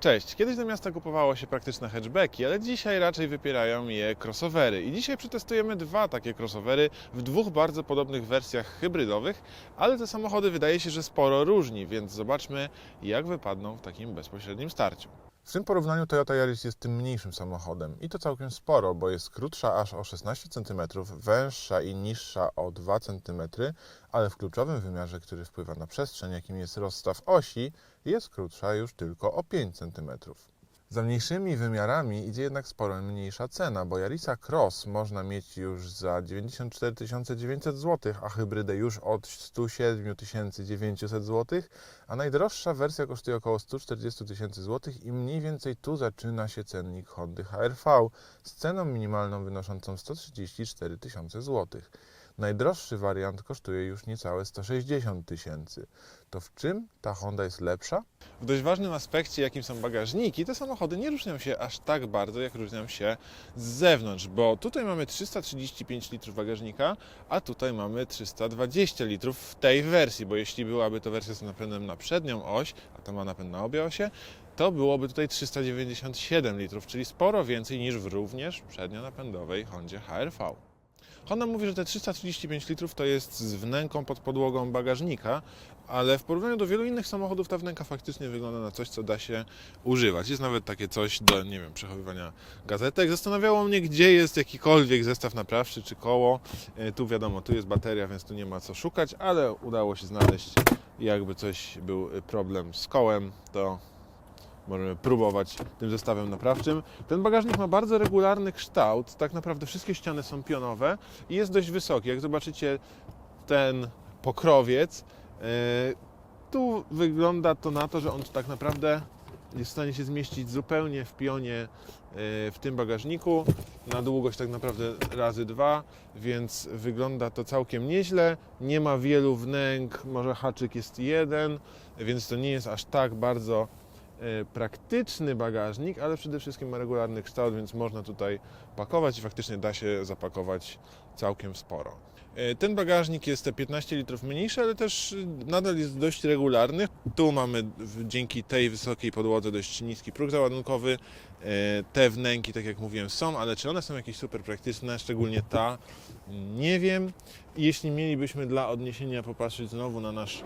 Cześć. Kiedyś do miasta kupowało się praktyczne hatchbacki, ale dzisiaj raczej wypierają je crossovery. I dzisiaj przetestujemy dwa takie crossovery w dwóch bardzo podobnych wersjach hybrydowych, ale te samochody wydaje się, że sporo różni, więc zobaczmy, jak wypadną w takim bezpośrednim starciu. W tym porównaniu Toyota Yaris jest tym mniejszym samochodem i to całkiem sporo, bo jest krótsza aż o 16 cm, węższa i niższa o 2 cm, ale w kluczowym wymiarze, który wpływa na przestrzeń, jakim jest rozstaw osi, jest krótsza już tylko o 5 cm. Za mniejszymi wymiarami idzie jednak sporo mniejsza cena, bo Yarisa Cross można mieć już za 94 900 zł, a hybrydę już od 107 900 zł, a najdroższa wersja kosztuje około 140 tysięcy zł i mniej więcej tu zaczyna się cennik Hondy HR-V z ceną minimalną wynoszącą 134 tysiące złotych. Najdroższy wariant kosztuje już niecałe 160 tysięcy. To w czym ta Honda jest lepsza? W dość ważnym aspekcie, jakim są bagażniki, te samochody nie różnią się aż tak bardzo, jak różnią się z zewnątrz, bo tutaj mamy 335 litrów bagażnika, a tutaj mamy 320 litrów w tej wersji, bo jeśli byłaby to wersja z napędem na przednią oś, a ta ma napęd na obie osie, to byłoby tutaj 397 litrów, czyli sporo więcej niż w również przednionapędowej Hondzie HR-V. Honda mówi, że te 335 litrów to jest z wnęką pod podłogą bagażnika, ale w porównaniu do wielu innych samochodów ta wnęka faktycznie wygląda na coś, co da się używać. Jest nawet takie coś do, nie wiem, przechowywania gazetek. Zastanawiało mnie, gdzie jest jakikolwiek zestaw naprawczy czy koło. E, Tu wiadomo, tu jest bateria, więc tu nie ma co szukać, ale udało się znaleźć. Jakby coś był problem z kołem, to możemy próbować tym zestawem naprawczym. Ten bagażnik ma bardzo regularny kształt, tak naprawdę wszystkie ściany są pionowe i jest dość wysoki. Jak zobaczycie ten pokrowiec, e, tu wygląda to na to, że on tak naprawdę jest w stanie się zmieścić zupełnie w pionie e, w tym bagażniku na długość tak naprawdę razy dwa, więc wygląda to całkiem nieźle. Nie ma wielu wnęk, może haczyk jest jeden, więc to nie jest aż tak bardzo praktyczny bagażnik, ale przede wszystkim ma regularny kształt, więc można tutaj pakować i faktycznie da się zapakować całkiem sporo. E, Ten bagażnik jest te 15 litrów mniejszy, ale też nadal jest dość regularny. Tu mamy dzięki tej wysokiej podłodze dość niski próg załadunkowy. E, Te wnęki, tak jak mówiłem, są, ale czy one są jakieś super praktyczne, szczególnie ta, nie wiem. Jeśli mielibyśmy dla odniesienia popatrzeć znowu na nasz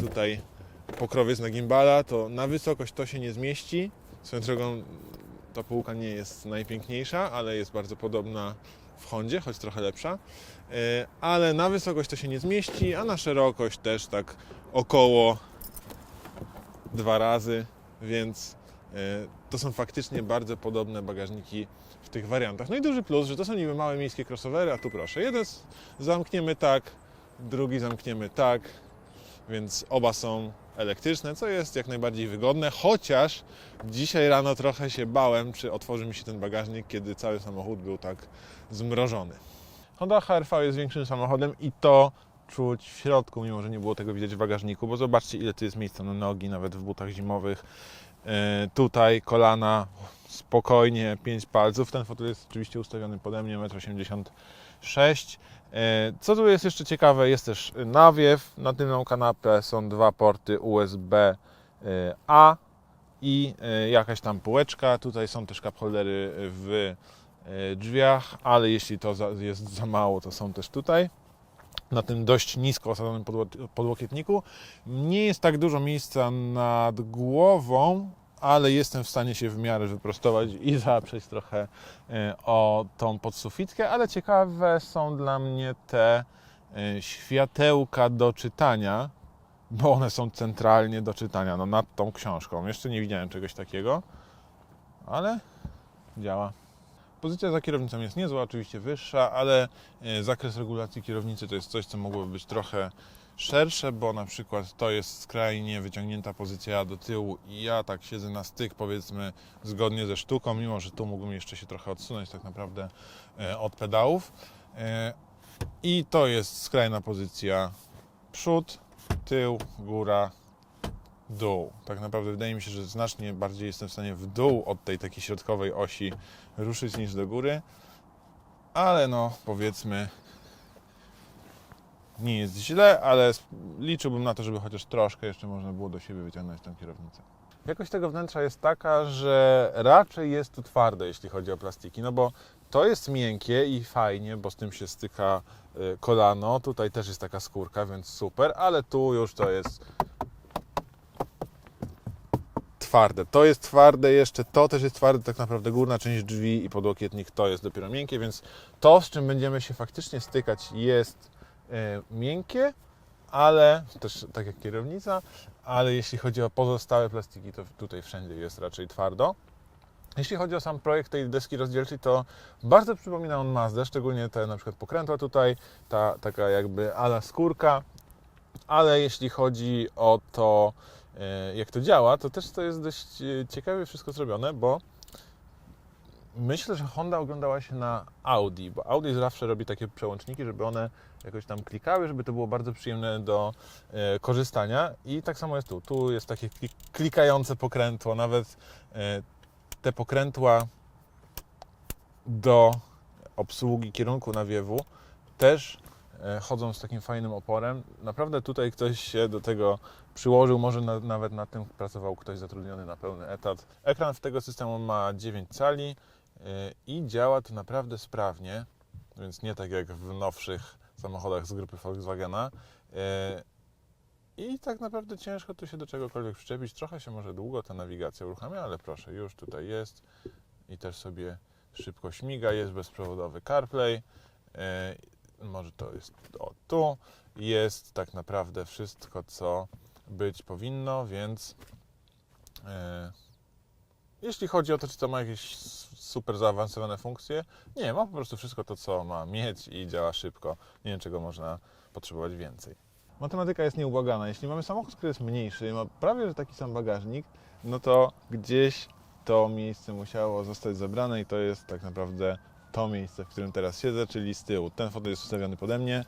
tutaj pokrowiec na gimbala, to na wysokość to się nie zmieści. Swoją drogą ta półka nie jest najpiękniejsza, ale jest bardzo podobna w Hondzie, choć trochę lepsza. E, Ale na wysokość to się nie zmieści, a na szerokość też tak około dwa razy, więc e, to są faktycznie bardzo podobne bagażniki w tych wariantach. No i duży plus, że to są niby małe miejskie crossovery, a tu proszę, jeden zamkniemy tak, drugi zamkniemy tak, więc oba są elektryczne, co jest jak najbardziej wygodne, chociaż dzisiaj rano trochę się bałem, czy otworzy mi się ten bagażnik, kiedy cały samochód był tak zmrożony. Honda HR-V jest większym samochodem i to czuć w środku, mimo że nie było tego widać w bagażniku, bo zobaczcie ile tu jest miejsca na nogi, nawet w butach zimowych. E, Tutaj kolana spokojnie, 5 palców. Ten fotel jest oczywiście ustawiony pode mnie, 1,86 m. E, Co tu jest jeszcze ciekawe, jest też nawiew na tylną kanapę, są dwa porty USB-A i e, jakaś tam półeczka. Tutaj są też cup holdery w e, drzwiach, ale jeśli to jest za mało, to są też tutaj. Na tym dość nisko osadzonym podło- podłokietniku. Nie jest tak dużo miejsca nad głową, ale jestem w stanie się w miarę wyprostować i zaprzeć trochę e, o tą podsufitkę, ale ciekawe są dla mnie te e, światełka do czytania, bo one są centralnie do czytania, no nad tą książką. Jeszcze nie widziałem czegoś takiego, ale działa. Pozycja za kierownicą jest niezła, oczywiście wyższa, ale e, zakres regulacji kierownicy to jest coś, co mogłoby być trochę szersze, bo na przykład to jest skrajnie wyciągnięta pozycja do tyłu i ja tak siedzę na styk, powiedzmy, zgodnie ze sztuką, mimo że tu mógłbym jeszcze się trochę odsunąć tak naprawdę e, od pedałów. E, I to jest skrajna pozycja przód, tył, góra, dół. Tak naprawdę wydaje mi się, że znacznie bardziej jestem w stanie w dół od tej takiej środkowej osi ruszyć niż do góry, ale no powiedzmy nie jest źle, ale liczyłbym na to, żeby chociaż troszkę jeszcze można było do siebie wyciągnąć tę kierownicę. Jakość tego wnętrza jest taka, że raczej jest tu twarde, jeśli chodzi o plastiki, no bo to jest miękkie i fajnie, bo z tym się styka y, kolano. Tutaj też jest taka skórka, więc super, ale tu już to jest twarde. To jest twarde jeszcze, to też jest twarde, tak naprawdę górna część drzwi i podłokietnik to jest dopiero miękkie, więc to, z czym będziemy się faktycznie stykać jest miękkie, ale też tak jak kierownica, ale jeśli chodzi o pozostałe plastiki, to tutaj wszędzie jest raczej twardo. Jeśli chodzi o sam projekt tej deski rozdzielczej, to bardzo przypomina on Mazdę, szczególnie te na przykład pokrętła tutaj, ta taka jakby ala skórka, ale jeśli chodzi o to, e, jak to działa, to też to jest dość e, ciekawie wszystko zrobione, bo myślę, że Honda oglądała się na Audi, bo Audi zawsze robi takie przełączniki, żeby one jakoś tam klikały, żeby to było bardzo przyjemne do e, korzystania i tak samo jest tu. Tu jest takie klik- klikające pokrętło, nawet e, te pokrętła do obsługi kierunku nawiewu też e, chodzą z takim fajnym oporem. Naprawdę tutaj ktoś się do tego przyłożył, może na, nawet nad tym pracował ktoś zatrudniony na pełny etat. Ekran w tego systemu ma 9 cali i działa to naprawdę sprawnie, więc nie tak jak w nowszych samochodach z grupy Volkswagena. E, I tak naprawdę ciężko tu się do czegokolwiek przyczepić. Trochę się może długo ta nawigacja uruchamia, ale proszę, już tutaj jest i też sobie szybko śmiga. Jest bezprzewodowy CarPlay. E, Może to jest o tu. Jest tak naprawdę wszystko, co być powinno, więc e, jeśli chodzi o to, czy to ma jakieś super zaawansowane funkcje, nie, ma po prostu wszystko to, co ma mieć i działa szybko. Nie wiem, czego można potrzebować więcej. Matematyka jest nieubłagana. Jeśli mamy samochód, który jest mniejszy, ma prawie że taki sam bagażnik, no to gdzieś to miejsce musiało zostać zebrane i to jest tak naprawdę to miejsce, w którym teraz siedzę, czyli z tyłu. Ten fotel jest ustawiony pode mnie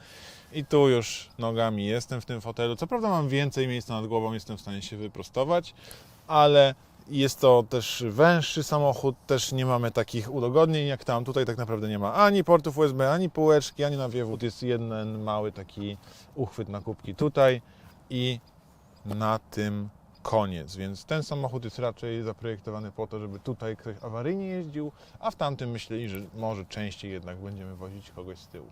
i tu już nogami jestem w tym fotelu. Co prawda mam więcej miejsca nad głową, jestem w stanie się wyprostować, ale jest to też węższy samochód, też nie mamy takich udogodnień jak tam. Tutaj tak naprawdę nie ma ani portów USB, ani półeczki, ani nawiewu. Jest jeden mały taki uchwyt na kubki tutaj i na tym koniec. Więc ten samochód jest raczej zaprojektowany po to, żeby tutaj ktoś awaryjnie jeździł, a w tamtym myśleli, że może częściej jednak będziemy wozić kogoś z tyłu.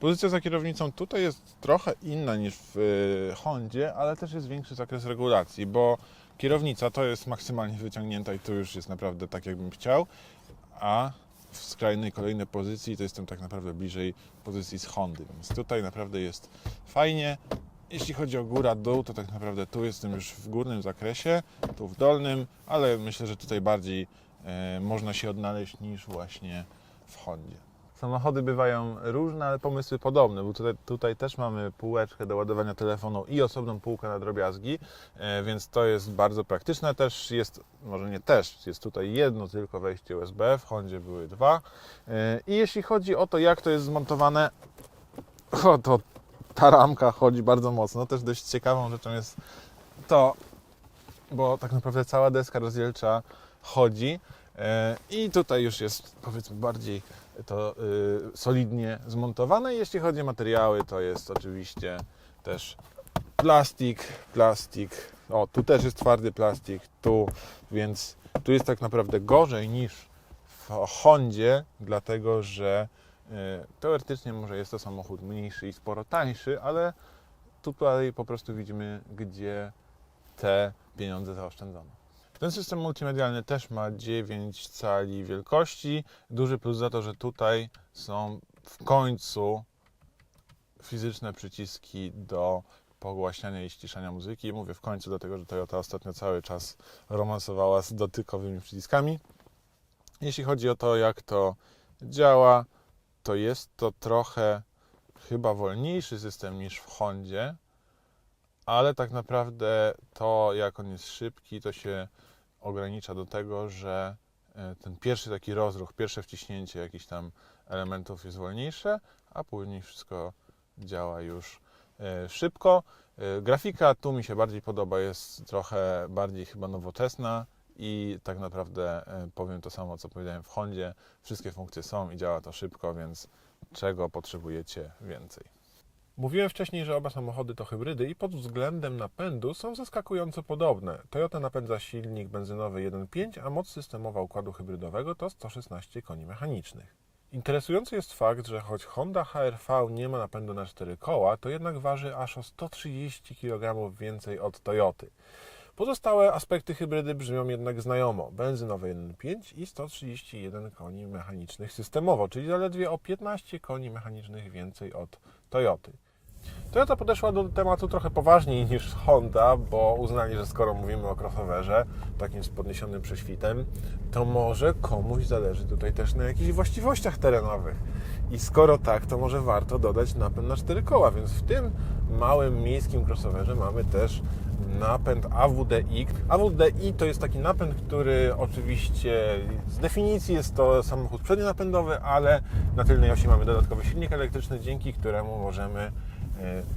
Pozycja za kierownicą tutaj jest trochę inna niż w y, Hondzie, ale też jest większy zakres regulacji, bo kierownica to jest maksymalnie wyciągnięta i tu już jest naprawdę tak, jakbym chciał, a w skrajnej kolejnej pozycji to jestem tak naprawdę bliżej pozycji z Hondy, więc tutaj naprawdę jest fajnie. Jeśli chodzi o góra, dół, to tak naprawdę tu jestem już w górnym zakresie, tu w dolnym, ale myślę, że tutaj bardziej e, można się odnaleźć niż właśnie w Hondzie. Samochody bywają różne, ale pomysły podobne, bo tutaj, tutaj też mamy półeczkę do ładowania telefonu i osobną półkę na drobiazgi, e, więc to jest bardzo praktyczne. Też jest, może nie też, jest tutaj jedno tylko wejście USB, w Hondzie były dwa. E, I jeśli chodzi o to, jak to jest zmontowane, to ta ramka chodzi bardzo mocno. Też dość ciekawą rzeczą jest to, bo tak naprawdę cała deska rozdzielcza chodzi e, i tutaj już jest powiedzmy bardziej to y, solidnie zmontowane. Jeśli chodzi o materiały, to jest oczywiście też plastik, plastik. O, tu też jest twardy plastik, tu, więc tu jest tak naprawdę gorzej niż w Hondzie, dlatego że y, teoretycznie może jest to samochód mniejszy i sporo tańszy, ale tutaj po prostu widzimy, gdzie te pieniądze zaoszczędzono. Ten system multimedialny też ma 9 cali wielkości. Duży plus za to, że tutaj są w końcu fizyczne przyciski do pogłaśniania i ściszania muzyki. Mówię w końcu, dlatego że Toyota ostatnio cały czas romansowała z dotykowymi przyciskami. Jeśli chodzi o to, jak to działa, to jest to trochę chyba wolniejszy system niż w Hondzie, ale tak naprawdę to, jak on jest szybki, to się ogranicza do tego, że e, ten pierwszy taki rozruch, pierwsze wciśnięcie jakichś tam elementów jest wolniejsze, a później wszystko działa już e, szybko. E, Grafika tu mi się bardziej podoba, jest trochę bardziej chyba nowoczesna i tak naprawdę powiem to samo, co powiedziałem w Hondzie. Wszystkie funkcje są i działa to szybko, więc czego potrzebujecie więcej? Mówiłem wcześniej, że oba samochody to hybrydy i pod względem napędu są zaskakująco podobne. Toyota napędza silnik benzynowy 1.5, a moc systemowa układu hybrydowego to 116 koni mechanicznych. Interesujący jest fakt, że choć Honda HR-V nie ma napędu na cztery koła, to jednak waży aż o 130 kg więcej od Toyoty. Pozostałe aspekty hybrydy brzmią jednak znajomo. Benzynowy 1.5 i 131 koni mechanicznych systemowo, czyli zaledwie o 15 koni mechanicznych więcej od Toyoty. Toyota podeszła do tematu trochę poważniej niż Honda, bo uznali, że skoro mówimy o crossoverze, takim z podniesionym prześwitem, to może komuś zależy tutaj też na jakichś właściwościach terenowych. I skoro tak, to może warto dodać napęd na cztery koła, więc w tym małym miejskim crossoverze mamy też napęd AWDI. AWDI to jest taki napęd, który oczywiście z definicji jest to samochód przednionapędowy, ale na tylnej osi mamy dodatkowy silnik elektryczny, dzięki któremu możemy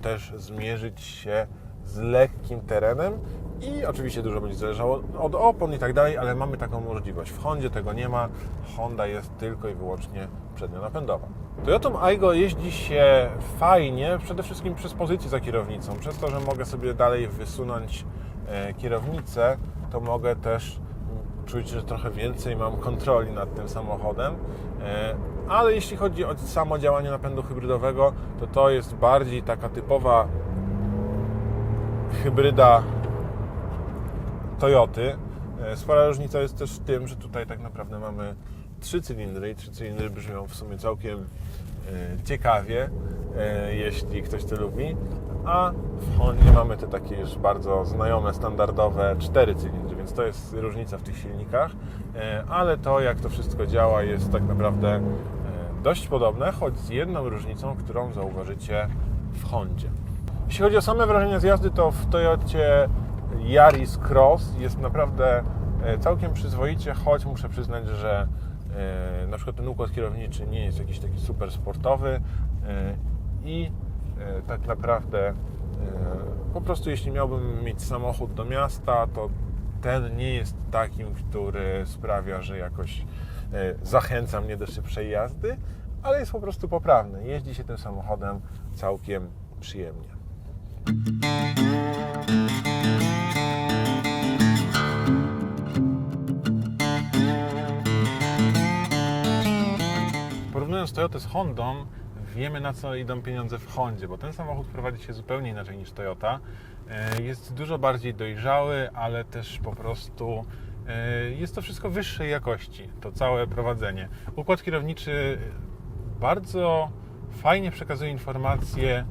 też zmierzyć się z lekkim terenem i oczywiście dużo będzie zależało od opon i tak dalej, ale mamy taką możliwość. W Hondzie tego nie ma. Honda jest tylko i wyłącznie przednionapędowa. Toyotą Aygo jeździ się fajnie, przede wszystkim przez pozycję za kierownicą. Przez to, że mogę sobie dalej wysunąć e, kierownicę, to mogę też czuć, że trochę więcej mam kontroli nad tym samochodem. E, Ale jeśli chodzi o samo działanie napędu hybrydowego, to to jest bardziej taka typowa hybryda Toyoty. E, Spora różnica jest też w tym, że tutaj tak naprawdę mamy trzy cylindry i trzy cylindry brzmią w sumie całkiem e, ciekawie, jeśli ktoś to lubi. A w Hondzie mamy te takie już bardzo znajome, standardowe cztery cylindry, więc to jest różnica w tych silnikach. E, Ale to, jak to wszystko działa, jest tak naprawdę e, dość podobne, choć z jedną różnicą, którą zauważycie w Hondzie. Jeśli chodzi o same wrażenia z jazdy, to w Toyocie Yaris Cross jest naprawdę e, całkiem przyzwoicie, choć muszę przyznać, że na przykład ten układ kierowniczy nie jest jakiś taki super sportowy i tak naprawdę e, po prostu jeśli miałbym mieć samochód do miasta, to ten nie jest takim, który sprawia, że jakoś e, zachęca mnie do szybszej jazdy, ale jest po prostu poprawny. Jeździ się tym samochodem całkiem przyjemnie. Porównując Toyotę z Hondą, wiemy na co idą pieniądze w Hondzie, bo ten samochód prowadzi się zupełnie inaczej niż Toyota. E, Jest dużo bardziej dojrzały, ale też po prostu e, jest to wszystko wyższej jakości, to całe prowadzenie. Układ kierowniczy bardzo fajnie przekazuje informacje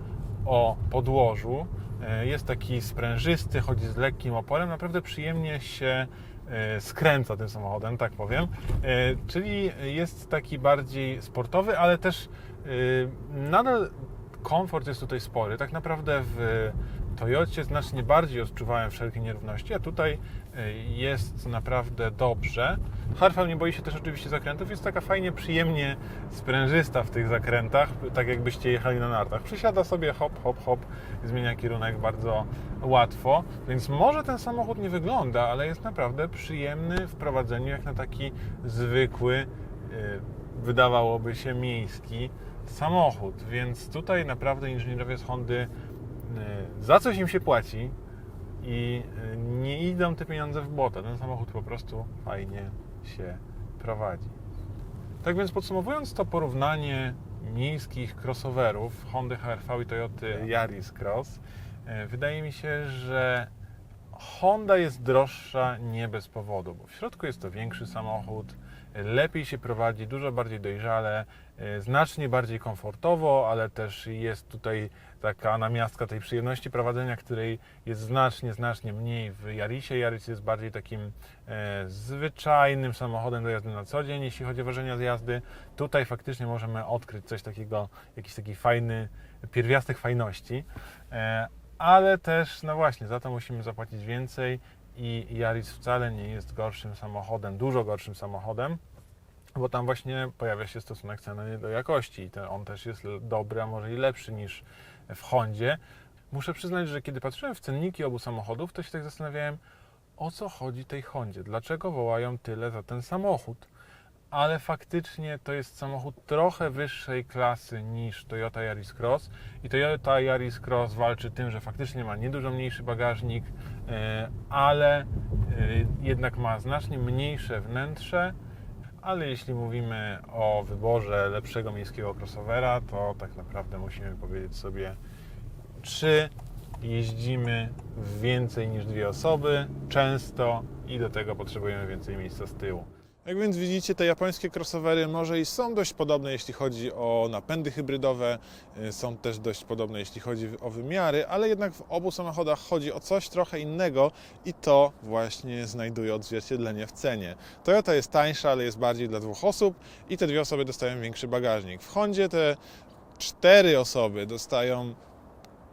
o podłożu. E, Jest taki sprężysty, chodzi z lekkim oporem, naprawdę przyjemnie się skręca tym samochodem, tak powiem. Czyli jest taki bardziej sportowy, ale też nadal komfort jest tutaj spory. Tak naprawdę w Toyocie znacznie bardziej odczuwałem wszelkie nierówności, a tutaj e, jest naprawdę dobrze. Harfał nie boi się też oczywiście zakrętów, jest taka fajnie, przyjemnie sprężysta w tych zakrętach, tak jakbyście jechali na nartach. Przysiada sobie hop, hop, hop, zmienia kierunek bardzo łatwo, więc może ten samochód nie wygląda, ale jest naprawdę przyjemny w prowadzeniu, jak na taki zwykły, e, wydawałoby się miejski samochód, więc tutaj naprawdę inżynierowie z Hondy e, za coś im się płaci i e, nie idą te pieniądze w błoto. Ten samochód po prostu fajnie się prowadzi. Tak więc podsumowując to porównanie miejskich crossoverów Hondy HR-V i Toyoty Yaris Cross, e, wydaje mi się, że Honda jest droższa nie bez powodu, bo w środku jest to większy samochód, lepiej się prowadzi, dużo bardziej dojrzale, e, znacznie bardziej komfortowo, ale też jest tutaj taka namiastka tej przyjemności prowadzenia, której jest znacznie, znacznie mniej w Jarisie. Jaris jest bardziej takim e, zwyczajnym samochodem do jazdy na co dzień, jeśli chodzi o wrażenia z jazdy. Tutaj faktycznie możemy odkryć coś takiego, jakiś taki fajny pierwiastek fajności. Ale też, no właśnie, za to musimy zapłacić więcej i Yaris wcale nie jest gorszym samochodem, dużo gorszym samochodem, bo tam właśnie pojawia się stosunek ceny do jakości i on też jest dobry, a może i lepszy niż w Hondzie. Muszę przyznać, że kiedy patrzyłem w cenniki obu samochodów, to się tak zastanawiałem, o co chodzi tej Hondzie, dlaczego wołają tyle za ten samochód. Ale faktycznie to jest samochód trochę wyższej klasy niż Toyota Yaris Cross i Toyota Yaris Cross walczy tym, że faktycznie ma niedużo mniejszy bagażnik, e, ale e, jednak ma znacznie mniejsze wnętrze, ale jeśli mówimy o wyborze lepszego miejskiego crossovera, to tak naprawdę musimy powiedzieć sobie, czy jeździmy więcej niż dwie osoby, często i do tego potrzebujemy więcej miejsca z tyłu. Jak więc widzicie, te japońskie crossovery może i są dość podobne, jeśli chodzi o napędy hybrydowe, y, są też dość podobne, jeśli chodzi o wymiary, ale jednak w obu samochodach chodzi o coś trochę innego i to właśnie znajduje odzwierciedlenie w cenie. Toyota jest tańsza, ale jest bardziej dla dwóch osób i te dwie osoby dostają większy bagażnik. W Hondzie te cztery osoby dostają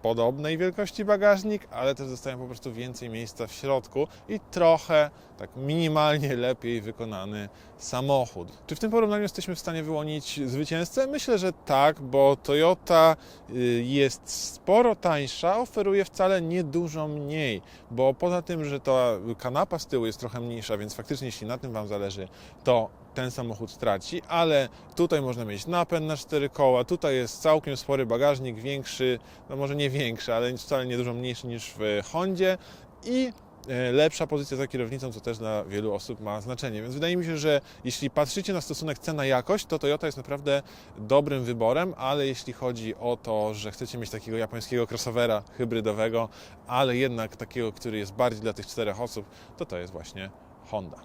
podobnej wielkości bagażnik, ale też dostają po prostu więcej miejsca w środku i trochę, tak minimalnie lepiej wykonany samochód. Czy w tym porównaniu jesteśmy w stanie wyłonić zwycięzcę? Myślę, że tak, bo Toyota y, jest sporo tańsza, oferuje wcale nie dużo mniej, bo poza tym, że ta kanapa z tyłu jest trochę mniejsza, więc faktycznie jeśli na tym Wam zależy, to ten samochód traci, ale tutaj można mieć napęd na cztery koła, tutaj jest całkiem spory bagażnik, większy, no może nie większy, ale wcale nie dużo mniejszy niż w Hondzie i e, lepsza pozycja za kierownicą, co też dla wielu osób ma znaczenie. Więc wydaje mi się, że jeśli patrzycie na stosunek cena-jakość, to Toyota jest naprawdę dobrym wyborem, ale jeśli chodzi o to, że chcecie mieć takiego japońskiego crossovera hybrydowego, ale jednak takiego, który jest bardziej dla tych czterech osób, to to jest właśnie Honda.